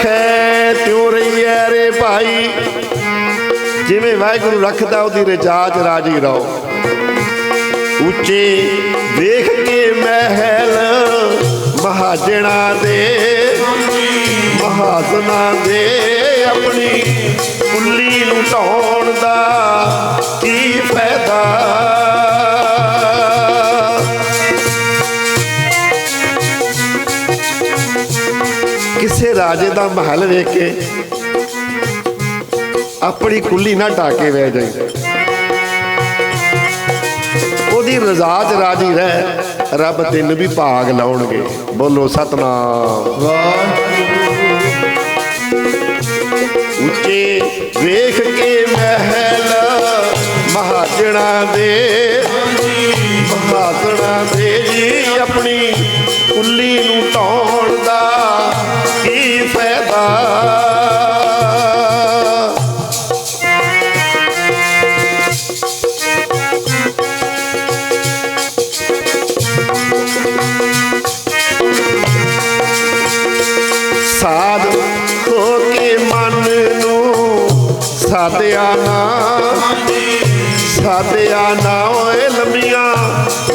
ਰੱਖੈ ਤਿਉ ਰਹੀਐ ਰੇ ਭਾਈ। ਜਿਵੇਂ ਵਾਹਿਗੁਰੂ ਰੱਖਦਾ, ਉਹਦੀ ਰਜਾਜ ਰਾਜੀ ਰਹੋ। ਉੱਚੇ ਵੇਖ ਕੇ ਮਹਿਲ ਮਹਾਜਣਾ ਦੇ, ਮਹਾਜਨਾ ਦੇ ਆਪਣੀ ਕੁੱਲੀ ਨੂੰ ਢਾਉਣ ਦਾ ਕੀ ਫਾਇਦਾ? ਰਾਜੇ ਦਾ ਮਹਿਲ ਵੇਖ ਕੇ ਆਪਣੀ ਕੁੱਲੀ ਨਾ ਢਾਕੇ ਬਹਿ ਜਾਈ। ਉਹਦੀ ਰਜ਼ਾ 'ਚ ਰਾਜੀ ਰਹਿ, ਰੱਬ ਤੈਨੂੰ ਵੀ ਭਾਗ ਲਾਉਣਗੇ। ਬੋਲੋ ਸਤਨਾਮ। ਉੱਚੇ ਵੇਖ ਕੇ ਮਹਿਲ ਮਹਾਜਣਾ ਦੇ ਮਹਾਜਣਾ ਨੂੰ ਸਾਧਿਆ ਨਾ। ਸਾਧਿਆ ਨਾ ਓਏ ਲੰਮੀਆਂ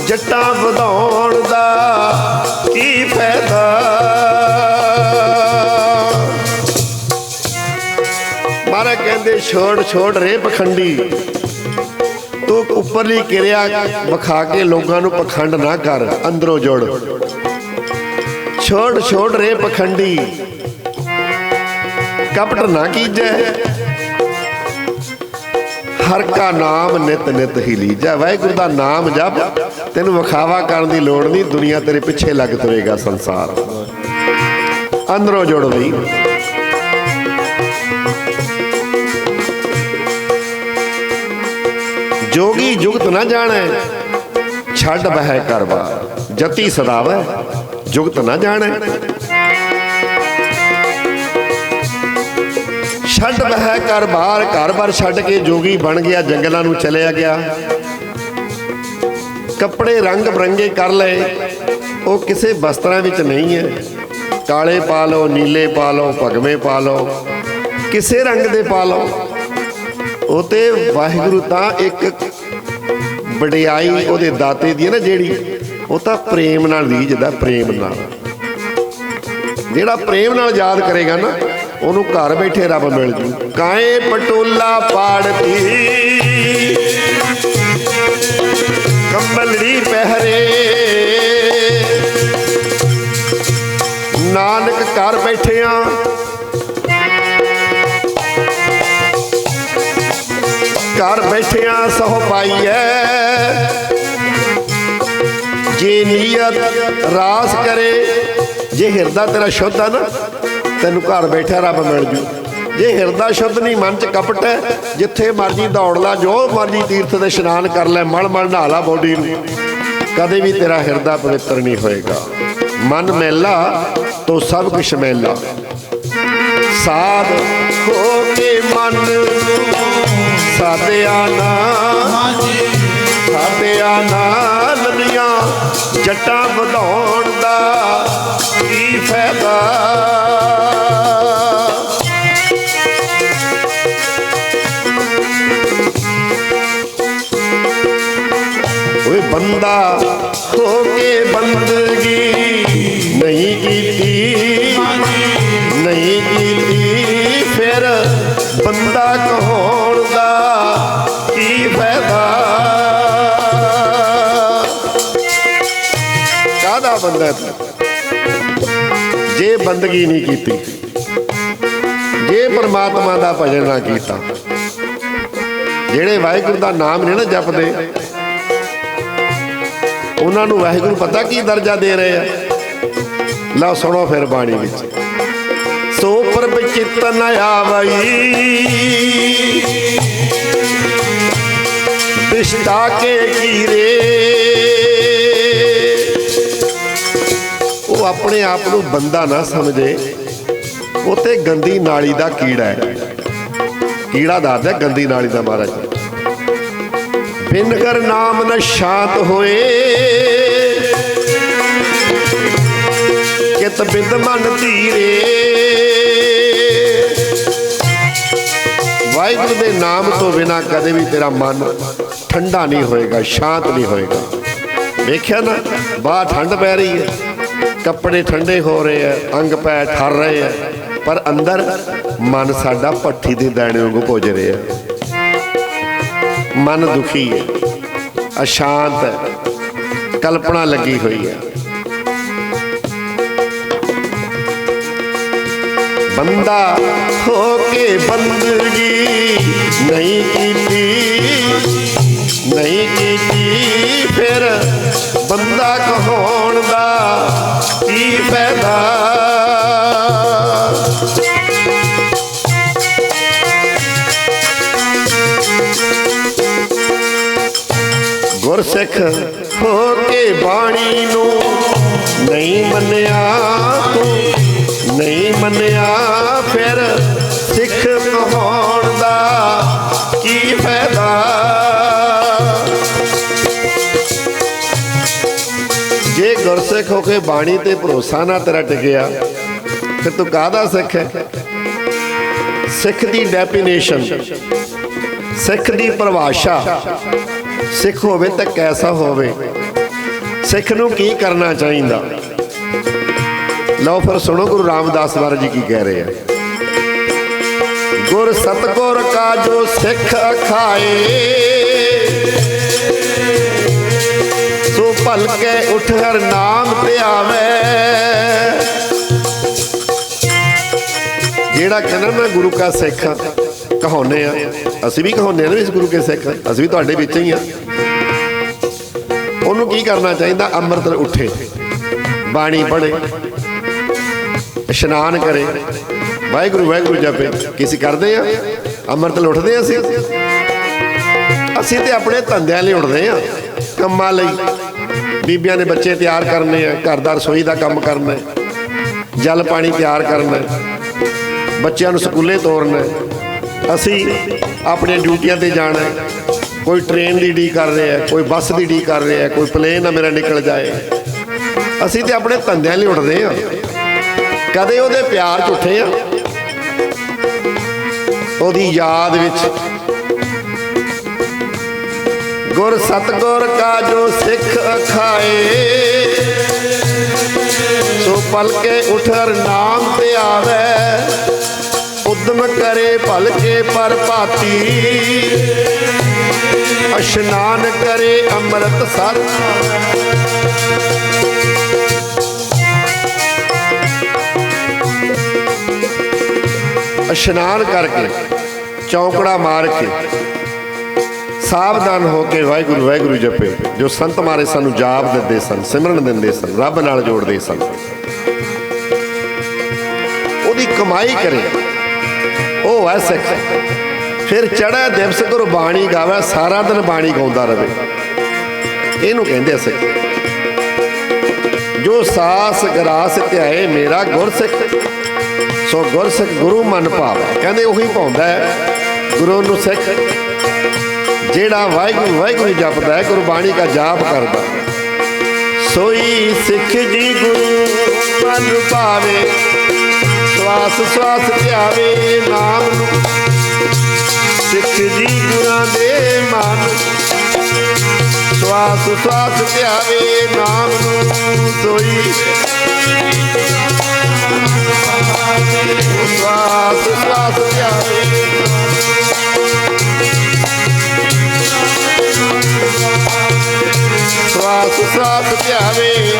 ਜੱਟਾਂ ਵਧਾਉਣ ਦਾ ਕੀ ਫਾਇਦਾ। ਮਾਰਾ ਕਹਿੰਦੇ, ਛੋੜ ਛੋੜ ਰੇ ਪਖੰਡੀ। ਤੂੰ ਉੱਪਰਲੀ ਕਿਰਿਆ ਵਿਖਾ ਕੇ ਲੋਕਾਂ ਨੂੰ ਪਖੰਡ ਨਾ ਕਰ, ਅੰਦਰੋਂ ਜੋੜ। ਛੋੜ ਛੋੜ ਰੇ ਪਖੰਡੀ। ਕਪਟ ਨਾ ਕੀਜੈ। ਹਰ ਕਾ ਨਾਮ ਨਿਤ ਨਿਤ ਹੀ ਲੀਜਾ। ਵਾਹਿਗੁਰੂ ਦਾ ਨਾਮ ਜਪ, ਤੈਨੂੰ ਵਿਖਾਵਾ ਕਰਨ ਦੀ ਲੋੜ ਨਹੀਂ, ਦੁਨੀਆ ਤੇਰੇ ਪਿੱਛੇ ਲੱਗ ਤੁਰੇਗਾ ਸੰਸਾਰ। ਅੰਦਰੋਂ ਜੁੜ ਬਈ ਜੋਗੀ ਜੁਗਤ ਨਾ ਜਾਣੈ, ਛੱਡ ਬਹਿ ਕਰਵਾ ਜਤੀ ਸਦਾਵੈ, ਜੁਗਤ ਨਾ ਜਾਣੈ। ਛੱਡ ਬਹਿ ਕਰ ਬਾਹਰ ਘਰ-ਬਾਰ ਛੱਡ ਕੇ ਜੋਗੀ ਬਣ ਗਿਆ, ਜੰਗਲਾਂ ਨੂੰ ਚਲਿਆ ਗਿਆ। ਕੱਪੜੇ ਰੰਗ ਬਰੰਗੇ ਕਰ ਲਏ, ਉਹ ਕਿਸੇ ਵਸਤਰਾਂ ਵਿੱਚ ਨਹੀਂ ਹੈ। ਕਾਲੇ ਪਾ ਲਓ, ਨੀਲੇ ਪਾ ਲਓ, ਭਗਵੇਂ ਪਾ ਲਓ, ਕਿਸੇ ਰੰਗ ਦੇ ਪਾ ਲਓ। ਉਹ ਤੇ ਵਾਹਿਗੁਰੂ ਤਾਂ ਇੱਕ ਵਡਿਆਈ ਉਹਦੇ ਦਾਤੇ ਦੀ ਹੈ ਨਾ ਜਿਹੜੀ, ਉਹ ਤਾਂ ਪ੍ਰੇਮ ਨਾਲ ਰੀਝਦਾ ਪ੍ਰੇਮ ਨਾਲ। ਜਿਹੜਾ ਪ੍ਰੇਮ ਨਾਲ ਯਾਦ ਕਰੇਗਾ ਨਾ ਉਹਨੂੰ ਘਰ ਬੈਠੇ ਰੱਬ ਮਿਲ ਜੂ। ਕਾਏ ਪਟੋਲਾ ਪਾੜਦੀ ਕੰਬਲੜੀ ਪਹਿਰੇ। ਨਾਨਕ ਘਰ ਬੈਠਿਆਂ। ਘਰ ਬੈਠਿਆਂ ਸਹੁ ਪਾਈਐ। ਜੇ ਨੀਅਤ ਰਾਸ ਕਰੇ, ਜੇ ਹਿਰਦਾ ਤੇਰਾ ਸ਼ੁੱਧ ਆ ਨਾ। ਤੈਨੂੰ ਘਰ ਬੈਠਾ ਰੱਬ ਮਿਲ ਜੂ। ਜੇ ਹਿਰਦਾ ਸ਼ੁੱਧ ਨਹੀਂ, ਮਨ ਚ ਕਪਟ ਹੈ, ਜਿੱਥੇ ਮਰਜ਼ੀ ਦੌੜ ਲਾ, ਜੋ ਮਰਜ਼ੀ ਤੀਰਥ ਦੇ ਇਸ਼ਨਾਨ ਕਰ ਲੈ, ਮਲ ਮਲ ਨਹਾ ਲਾ ਬੋਡੀ ਨੂੰ। ਕਦੇ ਵੀ ਤੇਰਾ ਹਿਰਦਾ ਪਵਿੱਤਰ ਨਹੀਂ ਹੋਏਗਾ। ਮਨ ਮੈਲਾ, ਤੋ ਸਭ ਕੁਛ ਮੈਲਾ। ਸਾਧ ਹੋ ਕੇ ਮਨ, ਸਾਧਿਆ ਨਾ। ਸਾਧਿਆ ਨਾ ਲੰਮੀਆਂ ਜੱਟਾਂ ਵਧਾਉਣ ਦਾ ਕੀ ਫਾਇਦਾ? ਓਏ ਬੰਦਾ ਹੋ ਕੇ ਬੰਦਗੀ ਨਹੀਂ ਕੀਤੀ। ਨਹੀਂ ਕੀਤੀ ਫਿਰ ਬੰਦਾ ਕਹਾਉਣ ਦਾ? ਕੀ ਫਾਇਦਾ? ਕਾਹਦਾ ਬੰਦਾ ਜੇ ਬੰਦਗੀ ਨਹੀਂ ਕੀਤੀ, ਜੇ ਪਰਮਾਤਮਾ ਦਾ ਭਜਨ ਨਾ ਕੀਤਾ, ਜਿਹੜੇ ਵਾਹਿਗੁਰੂ ਦਾ ਨਾਮ ਨਹੀਂ ਨਾ ਜਪਦੇ ਉਹਨਾਂ ਨੂੰ ਵਾਹਿਗੁਰੂ ਪਤਾ ਕੀ ਦਰਜਾ ਦੇ ਰਹੇ ਆ। ਲਓ ਸੁਣੋ ਫਿਰ ਬਾਣੀ ਵਿੱਚ। ਸੋ ਪ੍ਰਭ ਚਿਤ ਆਵਈ। ਦਿਸ਼ਟਾ ਕੇ ਕੀਰੇ। ਉਹ ਆਪਣੇ ਆਪ ਨੂੰ ਬੰਦਾ ਨਾ ਸਮਝੇ। ਉਹ ਤੇ ਗੰਦੀ ਨਾਲੀ ਦਾ ਕੀੜਾ ਹੈ। ਕੀੜਾ ਦੱਸਦਾ ਗੰਦੀ ਨਾਲੀ ਦਾ ਮਹਾਰਾਜ। ਬਿਨ ਕਰ ਨਾਮ ਸ਼ਾਂਤ ਹੋਏ। ਕਿਤ ਬਿੰਦ ਮਨ ਧੀਰੇ। ਵਾਹਿਗੁਰੂ ਦੇ ਨਾਮ ਤੋਂ ਬਿਨਾ ਕਦੇ ਵੀ ਤੇਰਾ ਮਨ ਠੰਡਾ ਨਹੀਂ ਹੋਏਗਾ, ਸ਼ਾਂਤ ਨਹੀਂ ਹੋਏਗਾ। ਵੇਖਿਆ ਨਾ, ਬਾਹ ਠੰਡ ਪੈ ਰਹੀ ਹੈ, ਕੱਪੜੇ ਠੰਡੇ ਹੋ ਰਹੇ ਆ ਅੰਗ ਪੈ ਠਰ ਰਹੇ ਆ ਪਰ ਅੰਦਰ ਮਨ ਸਾਡਾ ਪੱਠੀ ਦੇ ਦਾਣੇ ਵਾਂਗੂ ਭੁੱਜ ਰਿਹਾ ਮਨ ਦੁਖੀ ਹੈ, ਅਸ਼ਾਂਤ ਹੈ, ਕਲਪਨਾ ਲੱਗੀ ਹੋਈ ਹੈ। ਬੰਦਾ ਹੋ ਕੇ ਬੰਦਗੀ ਨਹੀਂ ਕੀਤੀ ਨਹੀਂ ਕੀਤੀ, ਫਿਰ ਬੰਦਾ ਕਹਾਉਣ ਦਾ, ਕੀ ਫਾਇਦਾ? ਸਿੱਖ ਹੋ ਕੇ ਬਾਣੀ ਨੂੰ ਨਹੀਂ ਮੰਨਿਆ ਤੂੰ, ਨਹੀਂ ਮੰਨਿਆ ਫਿਰ ਸਿੱਖ ਕਹਾਉਣ ਦਾ ਕੀ ਫਾਇਦਾ? ਜੇ ਗੁਰਸਿੱਖ ਹੋ ਕੇ ਬਾਣੀ ਤੇ ਭਰੋਸਾ ਨਾ ਤੇਰਾ ਟਿਕਿਆ, ਫਿਰ ਤੂੰ ਕਾਹਦਾ ਸਿੱਖ ਹੈ? ਸਿੱਖ ਦੀ ਡੈਫੀਨੇਸ਼ਨ ਸਿੱਖ ਦੀ ਪਰਿਭਾਸ਼ਾ ਸਿੱਖ ਹੋਵੇ ਤਾਂ ਕੈਸਾ ਹੋਵੇ। ਸਿੱਖ ਨੂੰ ਕੀ ਕਰਨਾ ਚਾਹੀਦਾ? ਲਓ ਫਿਰ ਸੁਣੋ ਗੁਰੂ ਰਾਮਦਾਸ ਮਹਾਰਾਜ ਜੀ ਕੀ ਕਹਿ ਰਹੇ ਆ। ਗੁਰ ਸਤਗੁਰ ਕਾ ਜੋ ਸਿੱਖ ਅਖਾਏ। ਸੋ ਭਲ ਉਠ ਹਰ ਨਾਮ ਤੇ ਜਿਹੜਾ ਕਹਿੰਦਾ ਮੈਂ ਗੁਰੂ ਕਾ ਸਿੱਖ। ਹਾਂ, ਕਹਾਉਂਦੇ ਆ, ਅਸੀਂ ਵੀ ਕਹਾਉਂਦੇ ਆ ਨਾ ਵੀ ਇਸ ਗੁਰੂ ਕੇ ਸਿੱਖ, ਅਸੀਂ ਵੀ ਤੁਹਾਡੇ ਵਿੱਚ ਹੀ ਆ। ਉਹਨੂੰ ਕੀ ਕਰਨਾ ਚਾਹੀਦਾ? ਅੰਮ੍ਰਿਤ ਉੱਠੇ, ਬਾਣੀ ਪੜ੍ਹੇ, ਇਸ਼ਨਾਨ ਕਰੇ। ਵਾਹਿਗੁਰੂ ਵਾਹਿਗੁਰੂ ਜਪੇ। ਕਿਸੇ ਕਰਦੇ ਆ? ਅੰਮ੍ਰਿਤ ਉੱਠਦੇ ਆ ਅਸੀਂ? ਅਸੀਂ ਤੇ ਆਪਣੇ ਧੰਦਿਆਂ ਲਈ ਉੱਠਦੇ ਆ, ਕੰਮਾਂ ਲਈ। ਬੀਬੀਆਂ ਨੇ ਬੱਚੇ ਤਿਆਰ ਕਰਨੇ ਆ, ਘਰ ਦਾ ਰਸੋਈ ਦਾ ਕੰਮ ਕਰਨਾ ਜਲ ਪਾਣੀ ਤਿਆਰ ਕਰਨਾ ਬੱਚਿਆਂ ਨੂੰ ਸਕੂਲੇ ਤੋਰਨਾ ਅਸੀਂ ਆਪਣੀਆਂ ਡਿਊਟੀਆਂ ਤੇ ਜਾਣਾ ਕੋਈ ਟ੍ਰੇਨ ਦੀ ਡੀ ਕਰ ਰਿਹਾ ਕੋਈ ਬੱਸ ਦੀ ਡੀ ਕਰ ਰਿਹਾ ਕੋਈ ਪਲੇਨ ਨਾ ਮੇਰਾ ਨਿਕਲ ਜਾਏ। ਅਸੀਂ ਤੇ ਆਪਣੇ ਧੰਦਿਆਂ ਲਈ ਉੱਠਦੇ ਆ ਕਦੇ ਉਹਦੇ ਪਿਆਰ 'ਚ ਉੱਠੇ ਆ ਉਹਦੀ ਯਾਦ ਵਿੱਚ। ਗੁਰ ਸਤਗੁਰ ਕਾ ਜੋ ਸਿੱਖ ਅਖਾਏ। ਸੋ ਪਲ ਉਠਰ ਨਾਮ ਤੇ ਆਵੇ। ਉਦਮ ਕਰੇ ਭਲਕੇ ਪਰ ਭਾਤੀ। ਅਸ਼ਨਾਨ ਕਰੇ ਅੰਮ੍ਰਿਤ ਸਰ। ਇਸ਼ਨਾਨ ਕਰਕੇ ਚੌਕੜਾ ਮਾਰ ਕੇ ਸਾਵਧਾਨ ਹੋ ਕੇ ਵਾਹਿਗੁਰੂ ਵਾਹਿਗੁਰੂ ਜਪੇ, ਜੋ ਸੰਤ ਮਾਰੇ ਸਾਨੂੰ ਜਾਪ ਦਿੰਦੇ ਸਨ, ਸਿਮਰਨ ਦਿੰਦੇ ਸਨ, ਰੱਬ ਨਾਲ ਜੋੜਦੇ ਸਨ। ਉਹਦੀ ਕਮਾਈ ਕਰੇ। ਉਹ ਹੈ ਸਿੱਖ। ਫਿਰ ਚੜਾ ਦਿਵਸ ਗੁਰਬਾਣੀ ਗਾਵੇ, ਸਾਰਾ ਦਿਨ ਬਾਣੀ ਗਾਉਂਦਾ ਰਵੇ। ਇਹਨੂੰ ਕਹਿੰਦੇ ਸਿੱਖ। ਜੋ ਸਾਸ ਗਰਾਸ ਧਿਆਏ, ਮੇਰਾ ਗੁਰਸਿੱਖ। ਸੋ ਗੁਰਸਿੱਖ ਗੁਰੂ ਮਨ ਭਾਵੈ। ਕਹਿੰਦੇ ਉਹੀ ਪਾਉਂਦਾ ਹੈ ਗੁਰੂ ਨੂੰ ਸਿੱਖ। ਜਿਹੜਾ ਵਾਹਿਗੁਰੂ ਵਾਹਿਗੁਰੂ ਜਪਦਾ ਹੈ, ਗੁਰਬਾਣੀ ਦਾ ਜਾਪ ਕਰਦਾ ਸੋਈ ਸਿੱਖ ਜੀ ਗੁਰੂ ਮਨ ਭਾਵੇ। ਸਵਾਸ ਸਵਾਸ ਧਿਆਵੇ ਨਾਮ ਨੂੰ। ਸਿੱਖ ਜੀ ਗੁਰਾਂ ਦੇ ਮਨ ਸਵਾਸ ਸਵਾਸ ਧਿਆਵੇ ਨਾਮ ਨੂੰ। ਸੋਈ। ਸਵਾਸ ਸਵਾਸ ਧਿਆਵੇ ਸਵਾਸ ਸਵਾਸ ਧਿਆਵੇ